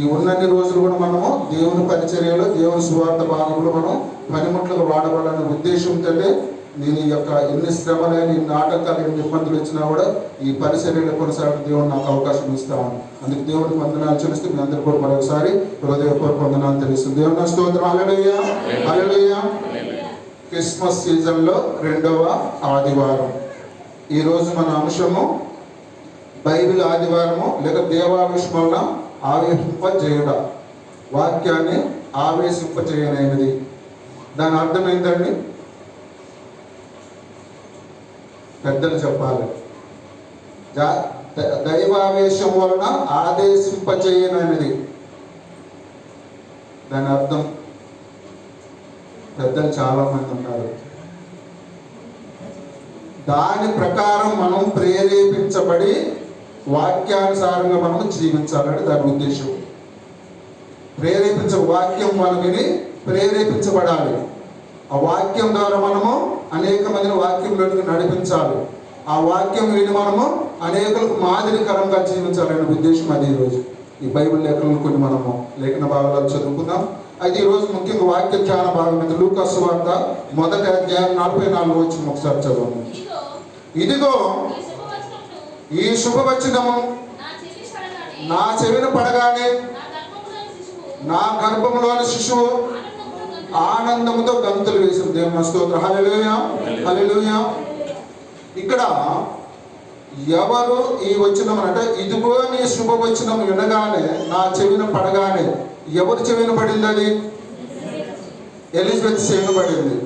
ఈ ఉన్నన్ని రోజులు కూడా మనము దేవుని పరిచర్యలో దేవుని సువార్త భాగంలో మనం పనిముట్లకు వాడవాలనే ఉద్దేశంతో నేను ఈ యొక్క ఎన్ని శ్రమలైన ఎన్ని ఆటంకాలు ఎన్ని ఇబ్బందులు వచ్చినా కూడా ఈ పరిచర్యలు కొనసాగడం దేవుడు నాకు అవకాశం ఇస్తాను అందుకు దేవుడికి వందనాలు చెల్లిస్తూ మీ అందరికీ కూడా మరొకసారి హృదయపూర్వక వందనాలు తెలుస్తుంది. దేవుని స్తోత్రం. అలలుయ్య అలలుయ్య క్రిస్మస్ సీజన్లో రెండవ ఆదివారం. ఈరోజు మన అంశము బైబిల్ ఆదివారము లేక దేవావిషం ఆవేశింపజేయుట వాక్యాన్ని ఆవేశింపజేయనైనది దాని అర్థం ఏంటండి? పెద్దలు చెప్పాలి. జా- దైవావేశం వలన ఆదేశింపజేయనైనది దాని అర్థం? పెద్దలు చాలా మంది ఉన్నారు. దాని ప్రకారం మనం ప్రేరేపించబడి వాక్యానుసారంగా మనం జీవించాలని దాని ఉద్దేశం. ప్రేరేపించ వాక్యం మనం విని ప్రేరేపించబడాలి. ఆ వాక్యం ద్వారా మనము అనేక మందిని వాక్యంలోనికి నడిపించాలి. ఆ వాక్యం విని మనము అనేకులకు మాదిరికరంగా జీవించాలనే ఉద్దేశం అది ఈరోజు. ఈ బైబిల్ లేఖలను కొన్ని మనము లేఖన భాగాలు చదువుకుందాం. అయితే ఈరోజు ముఖ్యంగా వాక్య ధ్యాన భాగం మీద లూకాసు వార్త మొదటి అధ్యాయం నలభై నాలుగు వచ్చిన ఒకసారి చదవండి ఇదిగో ఈ శుభవచనము నా చెవిన పడగానే నా గర్భంలోని శిశువు ఆనందముతో గంతులు వేసింది దేవుని స్తోత్రం. హల్లెలూయా హల్లెలూయా. ఇక్కడ ఎవరు ఈ వచనం అంటే ఇదిగో నీ శుభవచనం వినగానే నా చెవిన పడగానే ఎవరు చెవిన పడింది అది? ఎలిజబెత్ చెవిన పడింది.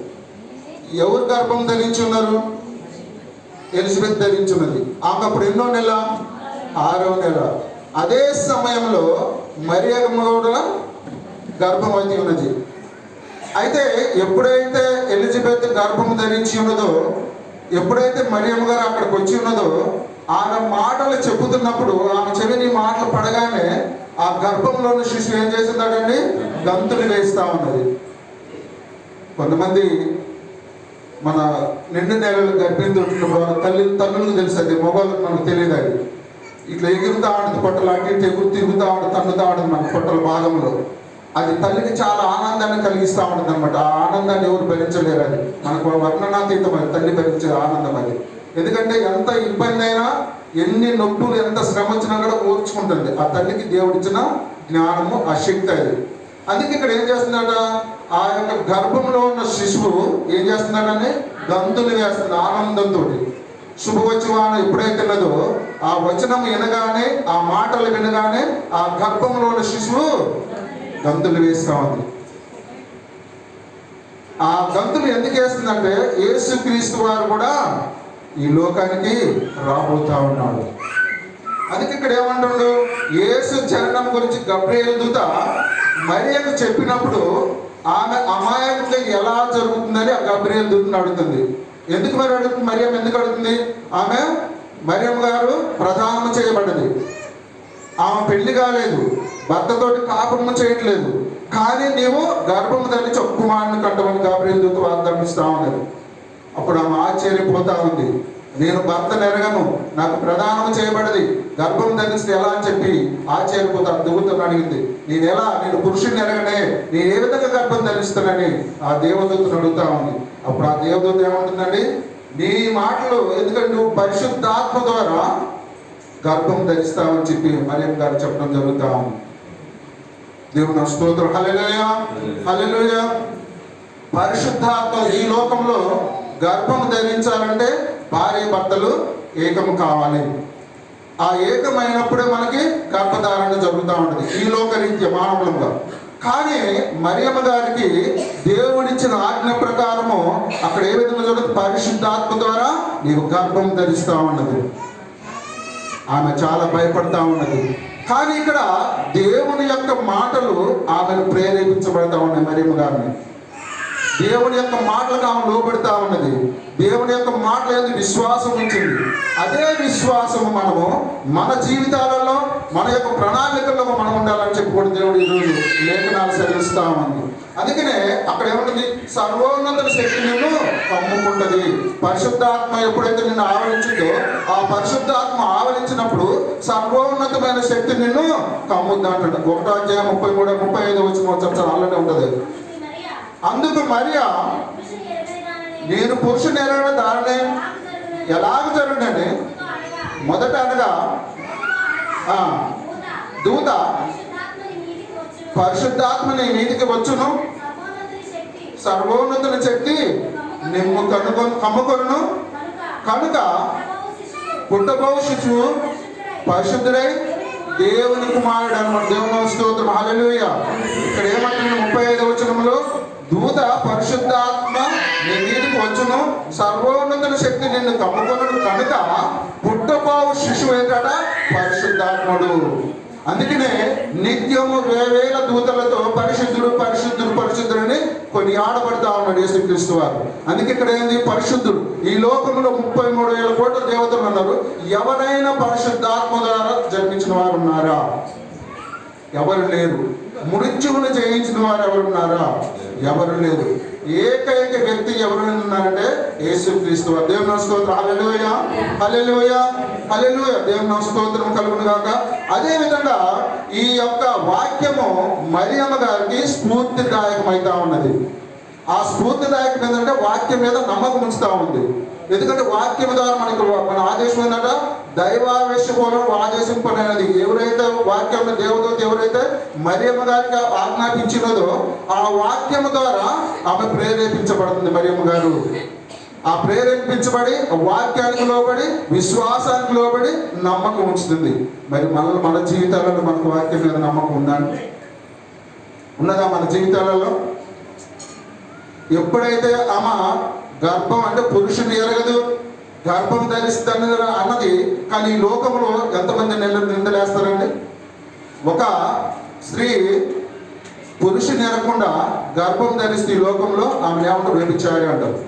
ఎవరు గర్భం ధరించి ఉన్నారు? ఎలిజబెత్ ధరించి ఉన్నది ఆమె అప్పుడు ఎన్నో నెల ఆరో నెల. అదే సమయంలో మరియమ్మ కూడా గర్భవతి ఉన్నది. అయితే ఎప్పుడైతే ఎలిజబెత్ గర్భం ధరించి ఉన్నదో ఎప్పుడైతే మరియమ్మ గారు అక్కడికి వచ్చి ఉన్నదో ఆమె మాటలు చెబుతున్నప్పుడు ఆమె చెవిని మాటలు పడగానే ఆ గర్భంలోని శిశువు ఏం చేసిందాడండి గంతులు వేస్తా ఉన్నది. కొంతమంది మన నిండు నెలలు గర్భిణి వాళ్ళ తల్లి తల్లులకు తెలుసు అది మొబైల్కి మనకు తెలియదు అది ఇట్లా ఎగురుతా ఆడదు పొట్టలు అటు ఇటు ఎగురు తిరుగుతూ ఆడు తన్నుతా ఆడదు మన పొట్టల భాగంలో. అది తల్లికి చాలా ఆనందాన్ని కలిగిస్తూ ఉంటుంది అనమాట ఆ ఆనందాన్ని ఎవరు భరించలేరు అది. మనకు వర్ణనాతీతం అది తల్లి భరించే ఆనందం అది. ఎందుకంటే ఎంత ఇబ్బంది అయినా ఎన్ని నొప్పులు ఎంత శ్రమ వచ్చినా కూడా ఓర్చుకుంటుంది. ఆ తల్లికి దేవుడిచ్చిన జ్ఞానము ఆ శక్తి అది. అందుకే ఇక్కడ ఏం చేస్తున్నాడా ఆ యొక్క గర్భంలో ఉన్న శిశువు ఏం చేస్తున్నాడని గంతులు వేస్తుంది ఆనందంతో శుభవచనం ఎప్పుడైతే ఉన్నదో ఆ వచనం వినగానే ఆ మాటలు వినగానే ఆ గర్భంలో ఉన్న శిశువు గంతులు వేస్తా ఉంది. ఆ గంతులు ఎందుకు వేస్తుందంటే యేసుక్రీస్తు వారు కూడా ఈ లోకానికి రాబోతా ఉన్నాడు. అందుకే ఇక్కడ ఏమంటుండు? యేసు చరణం గురించి గబ్రియల్ దూత మరియకు చెప్పినప్పుడు ఆమె అమాయకంగా ఎలా జరుగుతుందని ఆ గబ్రియల్ దూతను అడుగుతుంది? ఎందుకు మరి అడుగుతుంది? మరియం ఎందుకు అడుగుతుంది? ఆమె మరియం గారు ప్రధానము చేయబడ్డది. ఆమె పెళ్ళి కాలేదు. భర్తతోటి కాపురము చేయట్లేదు. కానీ నీవు గర్భము ధరించి ఒక కుమారుని కంటమని గాబ్రియల్ దూత వాగ్దానం ఇస్తా ఉన్నది? అప్పుడు ఆమె ఆశ్చర్యపోతా ఉంది. నేను భర్త నెరగను. నాకు ప్రదానం చేయబడది. గర్భం ధరిస్తే ఎలా అని చెప్పి ఆశ్చర్యపోతా దూతను అడిగింది నేను ఎలా నేను పురుషుని ఎరగనే నేను ఏ విధంగా గర్భం ధరిస్తానని ఆ దేవదూతను అడుగుతా ఉంది. అప్పుడు ఆ దేవదూత ఏమంటుందండి? నీ మాటలు ఎందుకంటే నువ్వు పరిశుద్ధాత్మ ద్వారా గర్భం ధరిస్తావని చెప్పి మరియం గారు చెప్పడం జరుగుతా ఉంది. దేవుని స్తోత్రం. హల్లెలూయ. హల్లెలూయ. పరిశుద్ధాత్మ ఈ లోకంలో గర్భం ధరించాలంటే భార్య భర్తలు ఏకము కావాలి. ఆ ఏకమైనప్పుడే మనకి గర్భధారణ జరుగుతూ ఉంటుంది ఈ లోకరీత్య మానవులంగా కానీ మరియమ్మ గారికి దేవుడిచ్చిన ఆజ్ఞ ప్రకారము అక్కడ ఏ విధంగా చూడదు పరిశుద్ధాత్మ ద్వారా నీవు గర్భం ధరిస్తూ ఉన్నది. ఆమె చాలా భయపడతా ఉన్నది. కానీ ఇక్కడ దేవుని యొక్క మాటలు ఆమెను ప్రేరేపించబడతా ఉన్నాయి మరియమ్మ గారిని. దేవుని యొక్క మాటలకు ఆమె లోబెడతా ఉన్నది. దేవుని యొక్క మాటల మీద విశ్వాసం ఉంచింది. అదే విశ్వాసము మనము మన జీవితాలలో మన యొక్క ప్రణాళికల్లో మనం ఉండాలని చెప్పుకోండి దేవుడు ఈరోజు లేఖనాలు సెలవిస్తా ఉంది. అందుకనే అక్కడ ఏముంటుంది? సర్వోన్నత శక్తి నిన్ను కమ్ముకుంటది పరిశుద్ధాత్మ ఎప్పుడైతే నిన్ను ఆవరించిందో ఆ పరిశుద్ధాత్మ ఆవరించినప్పుడు సర్వోన్నతమైన శక్తి నిన్ను కమ్ముద్ది అంటాడు ఒకటో అధ్యాయం ముప్పై మూడు ముప్పై ఐదు వచ్చిన వచ్చారు ఆల్రెడీ ఉంటుంది. అందుకు మరియా నేను పురుషుని ఎరగడం దారుణే నాకు జరుగునని ఎలాగ జరుగునండి మొదట అనగా దూత పరిశుద్ధాత్మని మీదికి వచ్చును సర్వోన్నతుని శక్తి నిమ్ము కనుగొ కమ్ముకొను కనుక కనుక శిశువు పుట్టబోవు శిశువు పరిశుద్ధుడై దేవుని కుమారుడు అనమాట దేవుని స్తోత్రం. హలలుయ ఇక్కడ ఏమంటుంది ముప్పై ఐదు వచనంలో? దూత పరిశుద్ధాత్మ నీ మీదకి వచ్చును. సర్వోన్నతుని శక్తి నిన్ను కమ్ముకొనడు కనుక పుట్టపావు శిశువు ఏంటట? పరిశుద్ధాత్ముడు. అందుకనే నిత్యము వేవేల దూతలతో పరిశుద్ధుడు పరిశుద్ధుడు పరిశుద్ధుడని కొన్ని ఆడబడతా ఉన్నాడు యేసుక్రీస్తు వారు. అందుకే ఇక్కడ ఏంది? పరిశుద్ధుడు. ఈ లోకంలో ముప్పై మూడు వేల కోట్ల దేవతలు ఉన్నారు. ఎవరైనా పరిశుద్ధాత్మ ద్వారా జన్మించిన వారు ఉన్నారా? ఎవరు లేరు. మృత్యువును జయించిన వారు ఎవరున్నారా ఎవరు లేరు. ఏకైక వ్యక్తి ఎవరు ఉన్నారంటే యేసుక్రీస్తు. క్రీస్తు దేవుని స్తోత్రం. హల్లెలూయ. హల్లెలూయ. హల్లెలూయ. దేవుని స్తోత్రం కలుగును గాక. అదే విధంగా ఈ యొక్క వాక్యము మరియమ్మ గారికి స్ఫూర్తిదాయకమైతా ఉన్నది. ఆ స్ఫూర్తిదాయకం ఏంటంటే వాక్యం మీద నమ్మకం ఉంచుతా ఉంది. ఎందుకంటే వాక్యం ద్వారా మనకు మన ఆదేశం ఏంటంటే ఆదేశం ఆదేశింపనది ఎవరైతే వాక్యం దేవదూత ఎవరైతే మరియమ్మ గారికి ఆజ్ఞాపించినదో ఆ వాక్యం ద్వారా ఆమె ప్రేరేపించబడుతుంది మరియమ్మ గారు. ఆ ప్రేరేపించబడి ఆ వాక్యానికి లోబడి విశ్వాసానికి లోబడి నమ్మకం ఉంచుతుంది. మరి మన మన జీవితాలలో మనకు వాక్యం మీద నమ్మకం ఉందండి ఉన్నదా మన జీవితాలలో? ఎప్పుడైతే ఆమె గర్భం అంటే పురుషుడు ఎరగదు. గర్భం ధరిస్తాను అన్నది కానీ ఈ లోకంలో ఎంతమంది నెల నిందలేస్తారండి ఒక స్త్రీ పురుషుని ఎరగకుండా గర్భం ధరిస్తే ఈ లోకంలో ఆమె ఏమంటారు? వేపించారు అంటారు.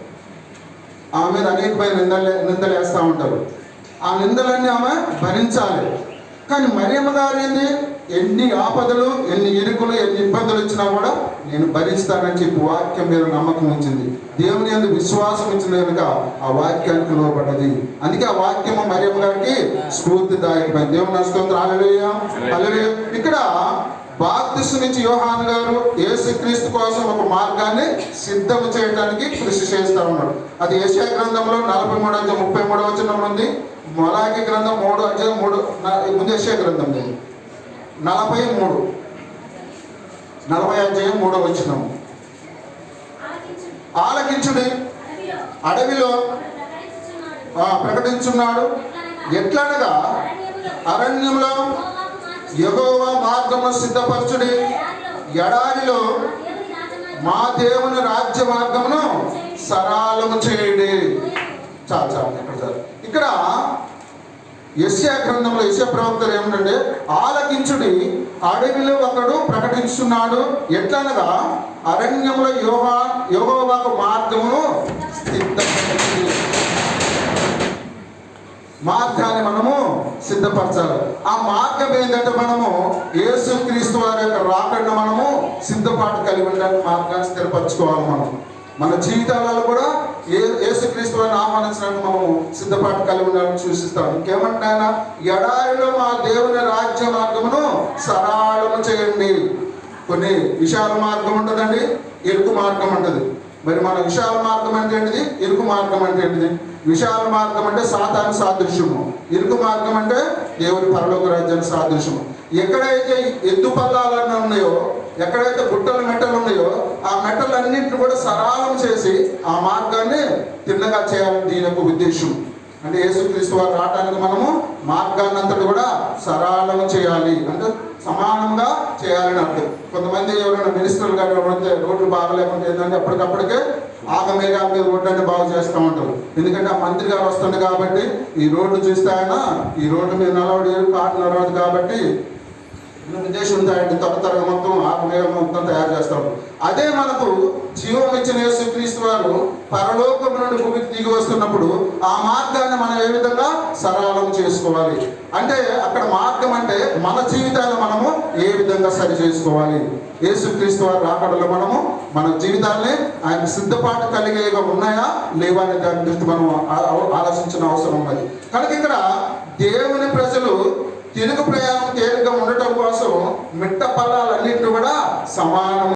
ఆమె మీద అనేకమైన నిందలు నిందలేస్తూ ఉంటారు. ఆ నిందలన్నీ ఆమె భరించాలి. కానీ మరియమ్మ గారు ఏంది? ఎన్ని ఆపదలు ఎన్ని ఇరుకులు ఎన్ని ఇబ్బందులు వచ్చినా కూడా నేను భరిస్తానని చెప్పి వాక్యం మీద నమ్మకం ఉంచింది. దేవుని ఎందుకు విశ్వాసం ఉంచిన కనుక ఆ వాక్యానికి లోపడ్డది అందుకే ఆ వాక్యము మరియమ్మ గారికి స్ఫూర్తిదాయకమైంది. దేవుని స్తోత్రం. ఇక్కడ బాప్తిస్ నుంచి యోహాన్ గారు యేసుక్రీస్తు కోసం ఒక మార్గాన్ని సిద్ధం చేయడానికి కృషి చేస్తా ఉన్నాడు. అది ఏషియా గ్రంథంలో నలభై మూడు అధ్యాయం ముప్పై మూడు వచనం ఉంది. మొలాకి గ్రంథం మూడు అధ్యాయం మూడు ముందు ఏషియా గ్రంథం. నలభై మూడు. నలభై అధ్యాయం మూడో ఆలకించు ఆలకించుడి. అడవిలో ప్రకటించున్నాడు. ఎట్లనగా అరణ్యంలో యెహోవాకు మార్గము సిద్ధపరచుడి. ఎడారిలో మా దేవుని రాజ్య మార్గమును సరాలము చేయండి. చాలు చాలు ఇక్కడ చాలు ఇక్కడ యశ్యా గ్రంథంలో యశ్యా ప్రవక్తలు ఏమిటంటే ఆలకించుడి అడవిలో ఒకడు ప్రకటిస్తున్నాడు ఎట్లనగా అరణ్యంలో యోహా యోగోవాకు మార్గమును సిద్ధపరచుడి. మార్గాన్ని మనము సిద్ధపరచాలి. ఆ మార్గం ఏంటంటే మనము యేసు క్రీస్తు వారి యొక్క రాకడ మనము సిద్ధపాటు కలిగి ఉండడానికి మార్గాన్ని స్థిరపరచుకోవాలి మనం. మన జీవితాలలో కూడా ఏ యేసుక్రీస్తు అని ఆహ్వానించడానికి మనము సిద్ధపాటు కలిగి ఉండాలని సూచిస్తాం ఇంకేమంటే ఎడారిలో మా దేవుని రాజ్య మార్గమును సరళము చేయండి. కొన్ని విశాల మార్గం ఉంటుందండి ఇరుకు మార్గం ఉంటుంది. మరి మన విశాల మార్గం అంటే ఏంటిది? ఇరుకు మార్గం అంటే ఏంటిది? విశాల మార్గం అంటే సాతాను సాదృశ్యము. ఇరుకు మార్గం అంటే దేవుడి పరలోక రాజ్యానికి సాదృశ్యము. ఎక్కడైతే ఎత్తు పల్లాలన్నీ ఉన్నాయో ఎక్కడైతే గుట్టలు మెట్టలు ఉన్నాయో ఆ మెట్టలన్నింటిని కూడా సరాలం చేసి ఆ మార్గాన్ని తిన్నగా చేయాలని దీని యొక్క ఉద్దేశం. అంటే యేసుక్రీస్తు వారు రావడానికి మనము మార్గాన్ని అంతటి కూడా సరళం చేయాలి. అంటే సమానంగా చేయాలని అర్థం. కొంతమంది ఎవరైనా మినిస్టర్లు కానీ ఎవరైతే రోడ్లు బాగలేకుంటే ఏంటంటే అప్పటికప్పటికే ఆగమేగా మీద రోడ్డు అంటే బాగు చేస్తూ ఉంటారు. ఎందుకంటే ఆ మంత్రి గారు వస్తుంది కాబట్టి ఈ రోడ్డు చూస్తే ఆయన ఈ రోడ్డు మీద నలవడి కాటు నడవదు కాబట్టి ఉద్దేశం ఉంటాయండి త్వర త్వరగా మొత్తం ఆత్మీయంగా మొత్తం తయారు చేస్తాం. అదే మనకు జీవం ఇచ్చిన యేసుక్రీస్తు వారు పరలోకం నుండి భూమికి దిగి వస్తున్నప్పుడు ఆ మార్గాన్ని మనం ఏ విధంగా సరళం చేసుకోవాలి? అంటే అక్కడ మార్గం అంటే మన జీవితాన్ని మనము ఏ విధంగా సరి చేసుకోవాలి? యేసుక్రీస్తు వారు రాకడలో మనము మన జీవితాన్ని ఆయన సిద్ధపాటు కలిగేగా ఉన్నాయా? లేవా అనే దాని దృష్టి మనం ఆ- ఆలోచించిన అవసరం ఉన్నది. కనుక ఇక్కడ దేవుని ప్రజలు తిరుగు ప్రయాణం తేలిగ్గా ఉండటం కోసం మిట్ట ఫలాలన్నింటినీ కూడా సమానం